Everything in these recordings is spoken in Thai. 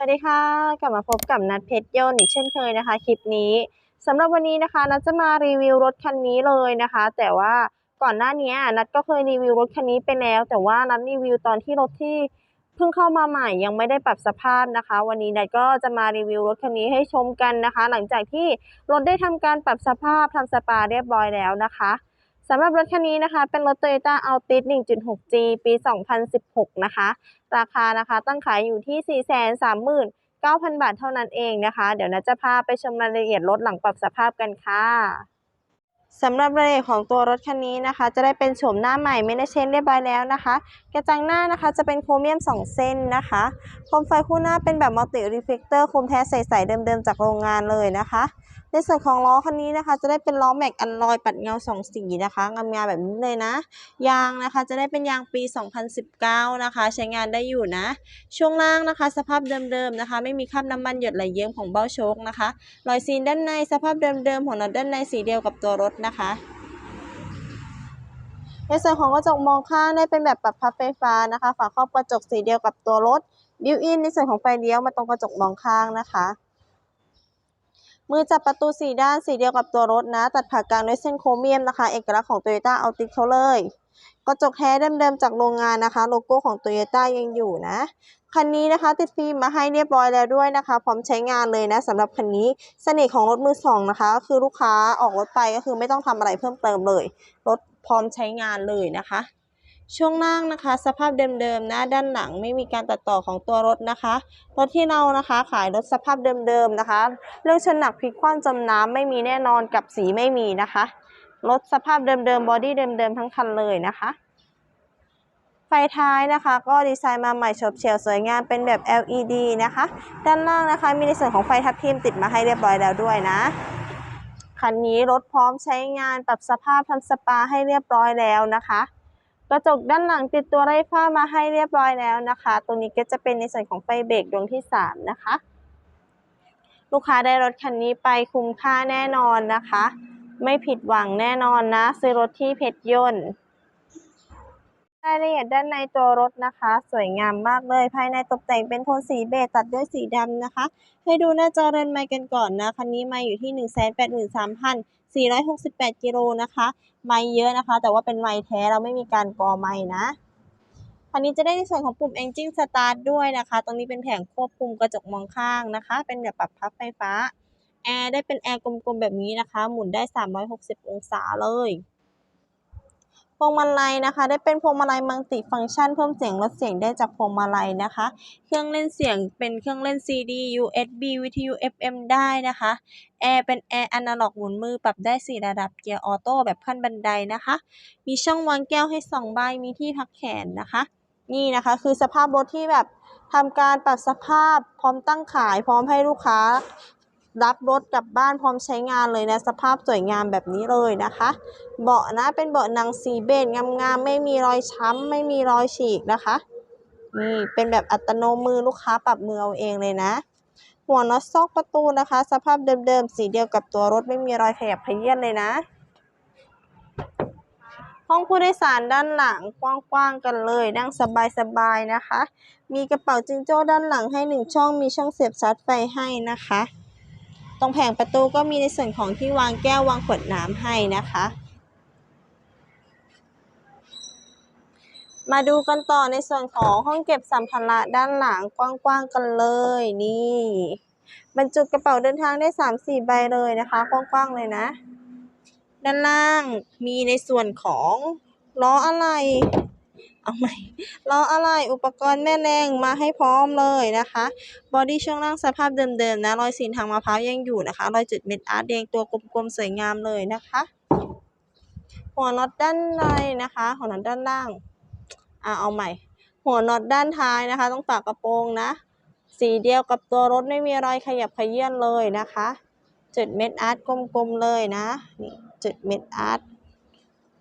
สวัสดีค่ะ กลับมาพบกับนัดเพชรยนต์อีกเช่นเคยนะคะ คลิปนี้สำหรับวันนี้นะคะนัดจะมารีวิวรถคันนี้เลยนะคะ แต่ว่าก่อนหน้านี้นัดก็เคยรีวิวรถคันนี้ไปแล้ว แต่ว่านัดรีวิวตอนที่รถที่เพิ่งเข้ามาใหม่ยังไม่ได้ปรับสภาพนะคะ วันนี้นัดก็จะมารีวิวรถคันนี้ให้ชมกันนะคะ หลังจากที่รถได้ทำการปรับสภาพทำสปาเรียบร้อยแล้วนะคะ สำหรับรถคันนี้นะคะ เป็นรถ Toyota Altis 1.6G ปี 2016 นะคะ ราคานะคะตั้งขายอยู่ที่ 439,000 บาทเท่านั้นเองนะคะ เดี๋ยวนะจะพาไปชมรายละเอียดรถหลังปรับสภาพกันค่ะสำหรับรายละเอียดของตัวรถคันนี้นะคะ จะได้เป็นโฉมหน้าใหม่ไม่ได้เชนเรียบร้อยแล้วนะคะ กระจังหน้านะคะจะเป็นโครเมียม 2 เส้นนะคะโคมไฟคู่หน้าเป็นแบบมัลติรีเฟลเตอร์โคมแท้ใสๆเดิมๆจากโรงงานเลยนะคะในส่วนของล้อคันนี้นะคะ จะได้เป็นล้อแม็กอันลอยปัดเงาสองสีนะคะงามๆแบบนี้เลยนะ ยางนะคะจะได้เป็นยางปี 2019 นะคะ ใช้งานได้อยู่นะ ช่วงล่างนะคะ สภาพเดิมๆนะคะ ไม่มีคราบน้ำมันหยดไหลเยิ้มของเบ้าโชคนะคะรอยซีนด้านในสภาพเดิมๆของน็อตด้านในสีเดียวกับตัวรถนะคะในส่วนของกระจกมองข้างได้เป็นแบบปรับพับไฟฟ้านะคะฝาครอบกระจกสีเดียวกับตัวรถบิวอินในส่วนของไฟเลี้ยวมาตรงกระจกมองข้างนะคะ มือจับประตูสีด้านสีเดียวกับตัวรถนะ ตัดผ่ากลางด้วยเส้นโครเมียมนะคะ เอกลักษณ์ของ Toyota Altis เขาเลย กระจกแท้เดิมๆจากโรงงานนะคะ โลโก้ของ Toyota ยังอยู่นะ คันนี้นะคะติดฟิล์มมาให้เรียบร้อยแล้วด้วยนะคะ พร้อมใช้งานเลยนะสำหรับคันนี้เสน่ห์ของรถมือสองนะคะก็คือลูกค้าออกรถไปก็คือไม่ต้องทำอะไรเพิ่มเติมเลย รถพร้อมใช้งานเลยนะคะ ช่วงล่างนะคะ สภาพเดิมๆนะด้านหลังไม่มีการตัดต่อของตัวรถนะคะรถที่เรานะคะขายรถสภาพเดิมๆนะคะ เรื่องชนหนักพลิกคว่ำจมน้ำไม่มีแน่นอนกับสีไม่มีนะคะรถสภาพเดิมๆบอดี้เดิมๆทั้งคันเลยนะคะไฟท้ายนะคะ ก็ดีไซน์มาใหม่ฉบเฉียวสวยงามเป็นแบบ LED นะคะ ด้านล่างนะคะมีในส่วนของไฟทับทิมติดมาให้เรียบร้อยแล้วด้วยนะคันนี้รถพร้อมใช้งานปรับสภาพทำสปาให้เรียบร้อยแล้วนะคะ กระจกด้านหลังติดตัวไร้ฝ้ามาให้เรียบร้อยแล้วนะคะ ตัวนี้ก็จะเป็นในส่วนของไฟเบรกดวงที่ 3 นะคะ ลูกค้าได้รถคันนี้ไปคุ้มค่าแน่นอนนะคะ ไม่ผิดหวังแน่นอนนะ ซื้อรถที่เพชรยนต์รายละเอียดด้านในตัวรถนะคะ สวยงามมากเลย ภายในตกแต่งเป็นโทนสีเบจตัดด้วยสีดำนะคะ ให้ดูหน้าจอเรือนไมค์กันก่อนนะ คันนี้มาอยู่ที่ 468 กิโลนะคะ ไม้เยอะนะคะ แต่ว่าเป็นไม้แท้เราไม่มีการกอไม้นะคันนี้จะได้ในส่วนของปุ่ม Engine Start ด้วยนะคะ ตรงนี้เป็นแผงควบคุมกระจกมองข้างนะคะ เป็นแบบปรับพับไฟฟ้า แอร์ได้เป็นแอร์กลมๆแบบนี้นะคะ หมุนได้ 360 องศาเลย พวงมาลัยนะคะ ได้เป็นพวงมาลัยมัลติฟังก์ชัน เพิ่มเสียงลดเสียงได้จากพวงมาลัยนะคะ เครื่องเล่นเสียงเป็นเครื่องเล่น CD USB วิทยุ FM ได้นะคะแอร์เป็นแอร์อนาล็อกหมุนมือปรับได้ 4 ระดับเกียร์ออโต้แบบขั้นบันไดนะคะ มีช่องวางแก้วให้ 2 ใบมีที่พักแขนนะคะ นี่นะคะคือสภาพรถที่แบบทำการปรับสภาพพร้อมตั้งขายพร้อมให้ลูกค้า รับรถกลับบ้านพร้อมใช้งานเลยนะ สภาพสวยงามแบบนี้เลยนะคะ เบาะนะเป็นเบาะหนังสีเบจงามๆไม่มีรอยช้ำ ไม่มีรอยฉีกนะคะนี่เป็นแบบอัตโนมือลูกค้าปรับมือเอาเองเลยนะ หัวน็อตซอกประตูนะคะ สภาพเดิมๆ สีเดียวกับตัวรถไม่มีรอยขยับเขยื้นเลยนะ ห้องผู้โดยสารด้านหลังกว้างๆกันเลย นั่งสบายๆนะคะ มีกระเป๋าจิงโจ้ด้านหลังให้หนึ่งช่องมีช่องเสียบชาร์จไฟให้นะคะ ตรงแผงประตูก็มีในส่วนของที่วางแก้ววางขวดน้ำให้นะคะ มาดูกันต่อในส่วนของห้องเก็บสัมภาระด้านหลังกว้างๆกันเลยนี่บรรจุกระเป๋าเดินทางได้สามสี่ใบเลยนะคะกว้างๆเลยนะ ด้านล่างมีในส่วนของล้ออะไร เอาใหม่ล้ออะไรอุปกรณ์แม่แรงมาให้พร้อมเลยนะคะบอดี้ช่วงล่างสภาพเดิมๆนะรอยสีนทางมะพร้าวยังอยู่นะคะรอยจุดเม็ดอาร์ตแดงตัวกลมๆสวยงามเลยนะคะหัวน็อตด้านในนะคะหัวน็อตด้านล่างอ่าเอาใหม่ หัวน็อตด้านท้ายนะคะ ต้องฝากระโปรงนะ สีเดียวกับตัวรถไม่มีรอยขยับขยื่นเลยนะคะ จุดเม็ดอาร์ตกลมๆเลยนะนี่จุดเม็ดอาร์ต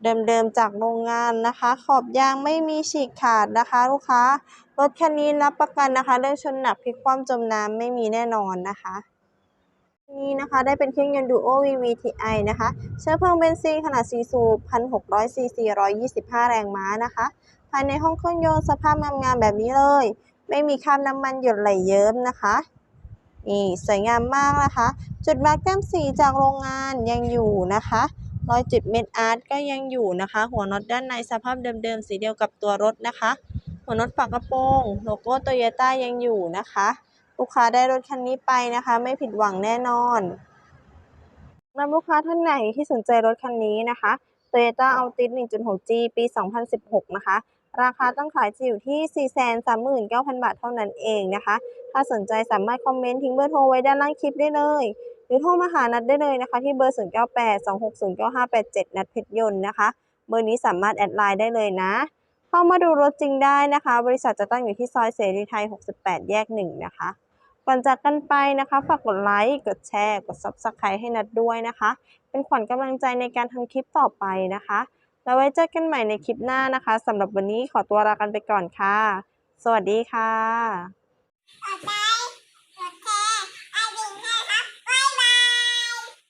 เดิมๆจากโรงงานนะคะ ขอบยางไม่มีฉีกขาดนะคะ ลูกค้ารถคันนี้รับประกันนะคะเรื่องชนหนักพลิกคว่ำจมน้ำไม่มีแน่นอนนะคะนี่นะคะได้เป็นเครื่องยนต์ Duo VVTi นะคะเชื้อเพลิงเบนซินขนาด4สูบ1,600ซีซี125 แรงม้านะคะ ภายในห้องเครื่องยนต์สภาพงามๆแบบนี้เลย ไม่มีคราบน้ำมันหยดไหลเยิ้มนะคะนี่สวยงามมากนะคะ จุดมาร์กแต้มสีจากโรงงานยังอยู่นะคะ รอยจุดเม็ดอาร์ตก็ยังอยู่นะคะ หัวน็อตด้านในสภาพเดิมๆ สีเดียวกับตัวรถนะคะ หัวน็อตฝากระโปรงโลโก้โตโยต้ายังอยู่นะคะ ลูกค้าได้รถคันนี้ไปนะคะ ไม่ผิดหวังแน่นอนสำหรับลูกค้าท่านไหนที่สนใจรถคันนี้นะคะ Toyota Altis 1.6G ปี 2016 นะคะ ราคาต้องขายจะอยู่ที่ 439,000 บาทเท่านั้นเองนะคะ ถ้าสนใจสามารถคอมเมนต์ทิ้งเบอร์โทรไว้ด้านล่างคลิปได้เลย หรือโทรมาหานัดได้เลยนะคะ ที่เบอร์ 0982609587 นัดเพชรยนต์นะคะ เบอร์นี้สามารถแอดไลน์ได้เลยนะ เข้ามาดูรถจริงได้นะคะ บริษัทจะตั้งอยู่ที่ซอยเสรีไทย 68 แยก 1 นะคะก่อนจากกันไปนะคะ ฝากกดไลค์ กดแชร์ กด Subscribe ให้นัดด้วยนะคะ เป็นขวัญกำลังใจในการทำคลิปต่อไปนะคะ แล้วไว้เจอกันใหม่ในคลิปหน้านะคะสำหรับวันนี้ขอตัวลากันไปก่อนค่ะ สวัสดีค่ะ